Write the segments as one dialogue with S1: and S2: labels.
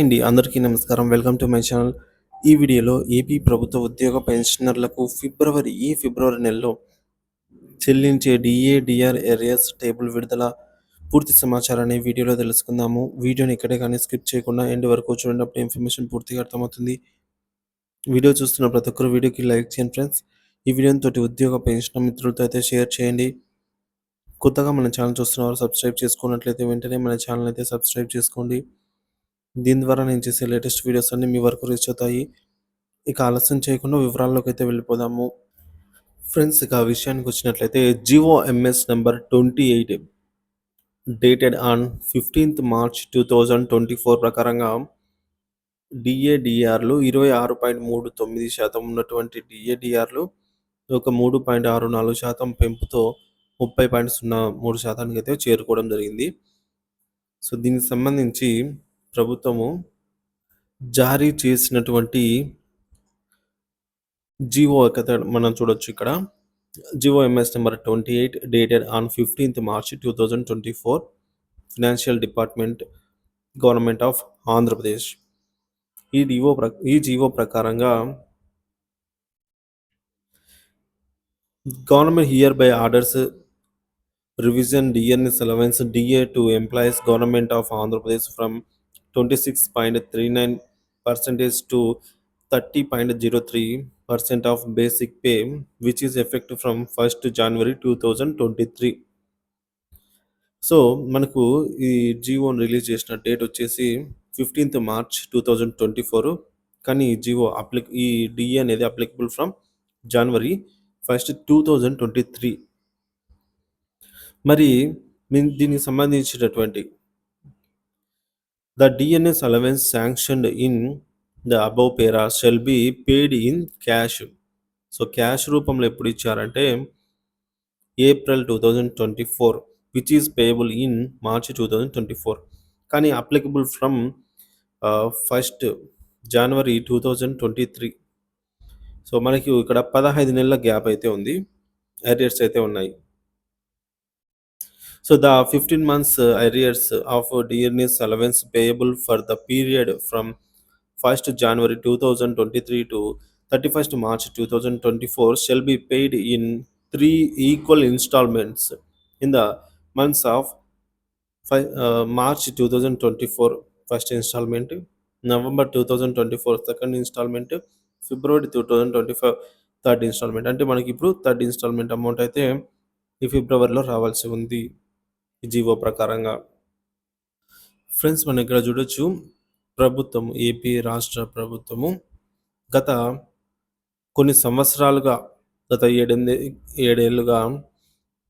S1: అండి అందరికీ నమస్కారం. Welcome to my channel. ఈ వీడియోలో ఏపీ ప్రభుత్వ ఉద్యోగ పెన్షనర్లకు ఫిబ్రవరి ఈ ఫిబ్రవరి నెలలో చెల్లించే డిఏ డిఆర్ టేబుల్ విడుదల పూర్తి సమాచారాన్ని వీడియోలో తెలుసుకుందాము. వీడియోని ఇక్కడే కానీ స్కిప్ చేయకుండా ఎండ్ వరకు చూడండి అప్పుడు ఇన్ఫర్మేషన్ పూర్తిగా అర్థమవుతుంది. వీడియో చూస్తున్న ప్రతి ఒక్కరు వీడియోకి లైక్ చేయండి ఫ్రెండ్స్. ఈ వీడియోని తోటి ఉద్యోగ పెన్షన్ మిత్రులతో అయితే షేర్ చేయండి. కొత్తగా మన ఛానల్ చూస్తున్నవారు సబ్స్క్రైబ్ చేసుకున్నట్లయితే వెంటనే మన ఛానల్ అయితే సబ్స్క్రైబ్ చేసుకోండి. దీని ద్వారా నేను చేసే లేటెస్ట్ వీడియోస్ అన్ని మీ వరకు రీచ్ అవుతాయి. ఇక ఆలస్యం చేయకుండా వివరాల్లోకి అయితే వెళ్ళిపోదాము. ఫ్రెండ్స్ ఇక ఆ విషయానికి వచ్చినట్లయితే GO MS number twenty eight dated on fifteenth March two thousand twenty four ప్రకారంగా డిఏడిఆర్లు ఇరవై ఆరు పాయింట్ మూడు తొమ్మిది శాతం ఉన్నటువంటి డిఏడిఆర్లు ఒక మూడు పాయింట్ ఆరు నాలుగు శాతం పెంపుతో ముప్పై పాయింట్ సున్నా మూడు శాతానికి అయితే చేరుకోవడం జరిగింది. సో దీనికి సంబంధించి ప్రభుత్వము జారీ చేసినటువంటి జివో కథ మనం చూడొచ్చు ఇక్కడ. GO MS number twenty eight dated on fifteenth March two thousand twenty four financial department government of Andhra Pradesh. ఈ డివో ప్ర ఈ జీవో ప్రకారంగా government here by orders revision dearness allowance DA to employees government of Andhra Pradesh from twenty six point three nine percentage to thirty point zero three percent of basic pay which is effect from first January two thousand twenty three so మనకు ఈ జీవోని release చేసిన date వచ్చేసి fifteenth March two thousand twenty four కానీ జియో అప్లిక్ ఈ DA అనేది applicable from January first two thousand twenty three మరి దీనికి సంబంధించినటువంటి the dearness allowance sanctioned in the above para shall be paid in cash so cash రూపంలో ఎప్పుడు ఇచ్చారంటే April two thousand twenty four which is payable in March two thousand twenty four కానీ applicable from first January two thousand twenty three so మనకి ఇక్కడ పదహైదు నెలల gap అయితే ఉంది. ఏరియర్స్ అయితే ఉన్నాయి so the fifteen months arrears of dearness allowance payable so the fifteen months arrears of dearness allowance payable for the period from first January two thousand twenty three to thirty first March two thousand twenty four shall be paid in three equal instalments in the months of five March two thousand twenty four first instalment November two thousand twenty four second instalment February two thousand twenty five third instalment అంటే మనకి ఇప్పుడు third instalment amount అయితే ఈ ఫిబ్రవరిలో రావాల్సి ఉంది. GO ప్రకారంగా. Friends మనం ఇక్కడ చూడొచ్చు ప్రభుత్వం ఏపీ రాష్ట్ర ప్రభుత్వము. గత కొన్ని సంవత్సరాలుగా గత ఏడెనిమిది ఏడేళ్ళుగా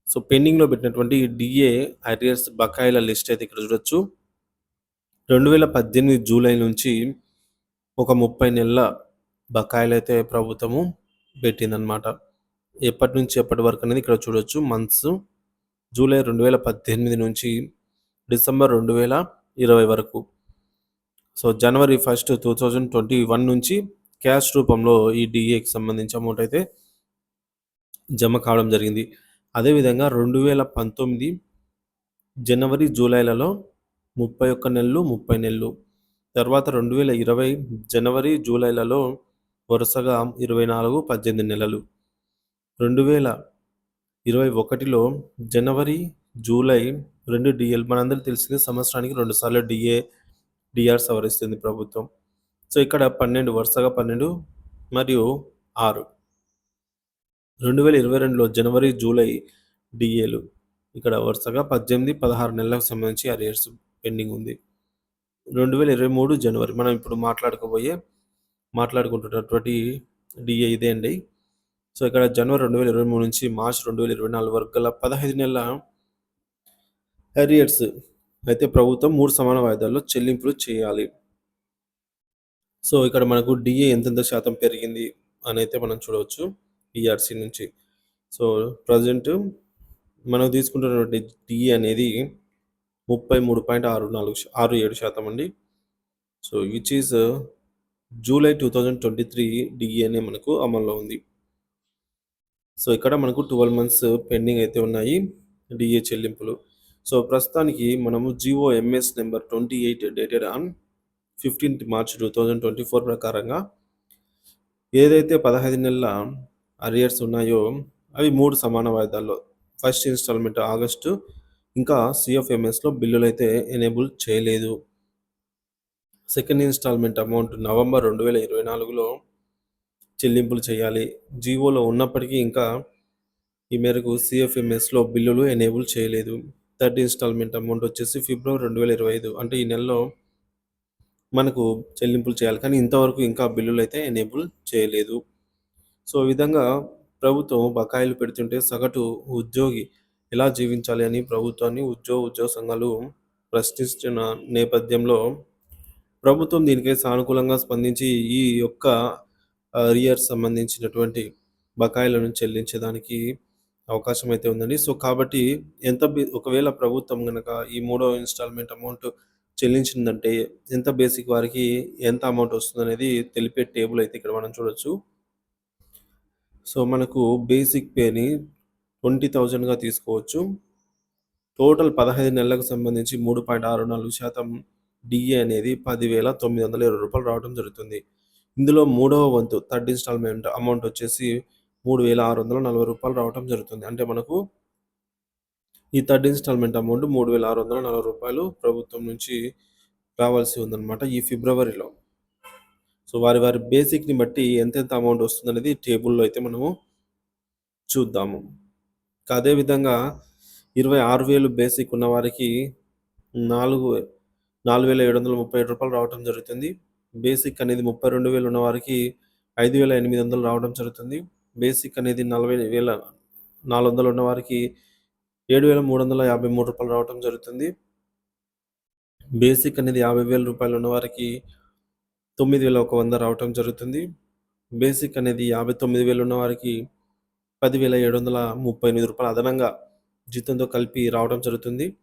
S1: సో పెండింగ్లో పెట్టినటువంటి డిఏ అరియర్స్ బకాయిల లిస్ట్ అయితే ఇక్కడ చూడొచ్చు. రెండు వేల పద్దెనిమిది జూలై నుంచి ఒక ముప్పై నెలల బకాయిలు అయితే ప్రభుత్వము పెట్టిందనమాట ఎప్పటి నుంచి ఎప్పటి వరకు అనేది ఇక్కడ చూడొచ్చు మంత్స్ జూలై రెండు వేల పద్దెనిమిది నుంచి డిసెంబర్ రెండు వేల ఇరవై వరకు. So January first two thousand twenty one నుంచి క్యాష్ రూపంలో ఈ డిఏకి సంబంధించి అమౌంట్ అయితే జమ కావడం జరిగింది. అదేవిధంగా రెండు వేల పంతొమ్మిది జనవరి జూలైలలో ముప్పై ఒక్క నెలలు ముప్పై నెలలు. తర్వాత రెండు వేల ఇరవై జనవరి జూలైలలో వరుసగా ఇరవై నాలుగు పద్దెనిమిది నెలలు. రెండు వేల ఇరవై ఒకటిలో జనవరి జూలై రెండు డిఎల్ మనందరూ తెలిసింది సంవత్సరానికి రెండుసార్లు డిఏ డిఆర్ సవరిస్తుంది ప్రభుత్వం. సో ఇక్కడ పన్నెండు వరుసగా పన్నెండు మరియు ఆరు. రెండు వేల ఇరవై రెండులో జనవరి జూలై డిఏలు ఇక్కడ వరుసగా పద్దెనిమిది పదహారు నెలలకు సంబంధించి అరియర్స్ పెండింగ్ ఉంది. రెండు వేల ఇరవై మూడు జనవరి మనం ఇప్పుడు మాట్లాడుకోబోయే మాట్లాడుకుంటున్నటువంటి డిఏ ఇదే అండి. సో ఇక్కడ జనవరి రెండు వేల ఇరవై మూడు నుంచి మార్చ్ రెండు వేల ఇరవై నాలుగు వరకు గల పదహైదు నెలల హెరియర్స్ అయితే ప్రభుత్వం మూడు సమాన వాయిదాల్లో చెల్లింపులు చేయాలి. సో ఇక్కడ మనకు డిఏ ఎంతెంత శాతం పెరిగింది అని అయితే మనం చూడవచ్చు ఈఆర్సీ నుంచి. సో ప్రజెంట్ మనం తీసుకుంటున్నటువంటి డిఏ అనేది ముప్పై మూడు పాయింట్ ఆరు నాలుగు ఆరు ఏడు శాతం అండి. So which is July two thousand twenty three డిఏనే మనకు అమల్లో ఉంది. సో ఇక్కడ మనకు ట్వెల్వ్ మంత్స్ పెండింగ్ అయితే ఉన్నాయి డిఏ చెల్లింపులు. సో ప్రస్తుతానికి మనము GO MS number twenty eight dated on fifteenth March two thousand twenty four ప్రకారంగా ఏదైతే పదహైదు నెలల అరియర్స్ ఉన్నాయో అవి మూడు సమాన వాయిదాల్లో ఫస్ట్ ఇన్స్టాల్మెంట్ ఆగస్టు ఇంకా సిఎఫ్ఎంఎస్లో బిల్లులు అయితే ఎనేబుల్ చేయలేదు. సెకండ్ ఇన్స్టాల్మెంట్ అమౌంట్ నవంబర్ రెండు వేల ఇరవై నాలుగులో చెల్లింపులు చేయాలి. జీవోలో ఉన్నప్పటికీ ఇంకా ఈ మేరకు సిఎఫ్ఎంఎస్లో బిల్లులు ఎనేబుల్ చేయలేదు. థర్డ్ ఇన్స్టాల్మెంట్ అమౌంట్ వచ్చేసి ఫిబ్రవరి రెండు వేల ఇరవై ఐదు. అంటే ఈ నెలలో మనకు చెల్లింపులు చేయాలి. కానీ ఇంతవరకు ఇంకా బిల్లులు అయితే ఎనేబుల్ చేయలేదు. సో ఈ విధంగా ప్రభుత్వం బకాయిలు పెడుతుంటే సగటు ఉద్యోగి ఎలా జీవించాలి అని ప్రభుత్వాన్ని ఉద్యోగ ఉద్యోగ సంఘాలు ప్రశ్నిస్తున్న నేపథ్యంలో ప్రభుత్వం దీనికై సానుకూలంగా స్పందించి ఈ యొక్క అరియర్ సంబంధించినటువంటి బకాయిలను చెల్లించేదానికి అవకాశం అయితే ఉందండి. సో కాబట్టి ఎంత ఒకవేళ ప్రభుత్వం కనుక ఈ మూడో ఇన్స్టాల్మెంట్ అమౌంట్ చెల్లించిందంటే ఎంత బేసిక్ వారికి ఎంత అమౌంట్ వస్తుంది అనేది తెలిపే టేబుల్ అయితే ఇక్కడ మనం చూడొచ్చు. సో మనకు బేసిక్ పేని ట్వంటీ థౌజండ్గా తీసుకోవచ్చు. టోటల్ పదహైదు నెలలకు సంబంధించి మూడు పాయింట్ ఆరు నాలుగు శాతం డిఏ అనేది పదివేల తొమ్మిది వందల ఇరవై రూపాయలు రావడం జరుగుతుంది. ఇందులో మూడవ వంతు థర్డ్ ఇన్స్టాల్మెంట్ అమౌంట్ వచ్చేసి మూడు వేల ఆరు వందల నలభై రూపాయలు రావడం జరుగుతుంది. అంటే మనకు ఈ థర్డ్ ఇన్స్టాల్మెంట్ అమౌంట్ మూడు వేల ఆరు వందల నలభై రూపాయలు ప్రభుత్వం నుంచి రావాల్సి ఉందన్నమాట ఈ ఫిబ్రవరిలో. సో వారి వారి బేసిక్ని బట్టి ఎంతెంత అమౌంట్ వస్తుందనేది టేబుల్లో అయితే మనము చూద్దాము. ఇంకా అదేవిధంగా ఇరవై ఆరు వేలు బేసిక్ ఉన్న వారికి నాలుగు నాలుగు వేల ఏడు వందల ముప్పై ఏడు రూపాయలు రావడం జరుగుతుంది. బేసిక్ అనేది ముప్పై రెండు వేలు ఉన్న వారికి ఐదు వేల ఎనిమిది వందలు రావడం జరుగుతుంది. బేసిక్ అనేది నలభై వేల నాలుగు వందలు ఉన్న వారికి ఏడు వేల మూడు వందల యాభై మూడు రూపాయలు రావడం జరుగుతుంది. బేసిక్ అనేది యాభై వేల రూపాయలు ఉన్న వారికి తొమ్మిది వేల ఒక వంద రావటం జరుగుతుంది. బేసిక్ అనేది యాభై తొమ్మిది వేలు ఉన్న వారికి పదివేల ఏడు వందల ముప్పై ఎనిమిది రూపాయలు అదనంగా జీతంతో కలిపి రావడం జరుగుతుంది.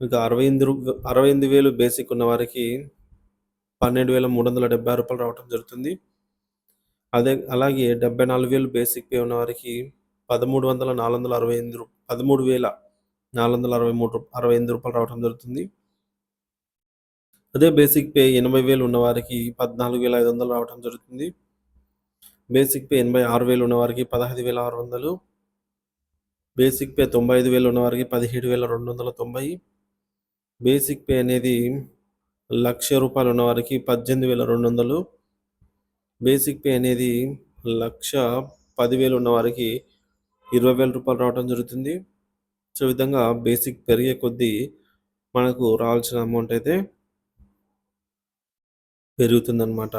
S1: ఇంకా అరవై ఎనిమిది రూ- అరవై ఎనిమిది వేలు బేసిక్ ఉన్న వారికి పన్నెండు వేల మూడు వందల డెబ్బై ఆరు రూపాయలు రావడం జరుగుతుంది. అదే అలాగే డెబ్బై నాలుగు వేలు బేసిక్ పే ఉన్న వారికి పదమూడు వందల నాలుగు వందల అరవై ఎనిమిది పదమూడు వేల నాలుగు వందల అరవై మూడు అరవై ఎనిమిది రూపాయలు రావడం జరుగుతుంది. అదే బేసిక్ పే ఎనభై వేలు ఉన్నవారికి పద్నాలుగు వేల ఐదు వందలు రావడం జరుగుతుంది. బేసిక్ పే ఎనభై ఆరు వేలు ఉన్నవారికి పదహైదు వేల ఆరు వందలు. బేసిక్ పే తొంభై ఐదు వేలు ఉన్నవారికి పదిహేడు వేల రెండు వందల తొంభై. బేసిక్ పే అనేది లక్ష రూపాయలు ఉన్న వారికి పద్దెనిమిది వేల రెండు వందలు. బేసిక్ పే అనేది లక్ష పదివేలు ఉన్న వారికి ఇరవై వేల రూపాయలు రావడం జరుగుతుంది. సో విధంగా బేసిక్ పెరిగే కొద్దీ మనకు రావాల్సిన అమౌంట్ అయితే పెరుగుతుందన్నమాట.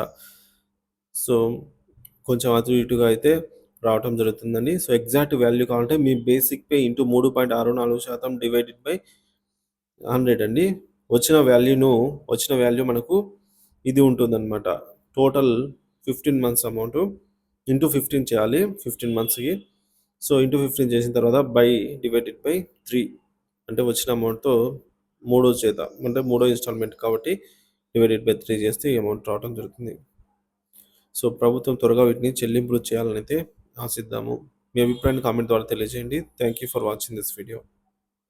S1: సో కొంచెం అటు ఇటుగా అయితే రావటం జరుగుతుందండి. సో ఎగ్జాక్ట్ వాల్యూ కావాలంటే మీ బేసిక్ పే ఇంటూ మూడు పాయింట్ ఆరు నాలుగు శాతం డివైడెడ్ బై హండ్రెడ్ అండి. వచ్చిన వాల్యూను వచ్చిన వాల్యూ మనకు ఇది ఉంటుందన్నమాట. Total fifteen months amount into fifteen చేయాలి. ఫిఫ్టీన్ మంత్స్కి సో ఇంటూ ఫిఫ్టీన్ చేసిన తర్వాత బై డివైడెడ్ బై త్రీ అంటే వచ్చిన అమౌంట్తో మూడో చేత అంటే మూడో ఇన్స్టాల్మెంట్ కాబట్టి డివైడెడ్ బై త్రీ చేస్తే ఈ అమౌంట్ రావడం జరుగుతుంది. సో ప్రభుత్వం త్వరగా వీటిని చెల్లింపులు చేయాలని అయితే ఆశిద్దాము. మీ అభిప్రాయాన్ని కామెంట్ ద్వారా తెలియజేయండి. Thank you for watching this video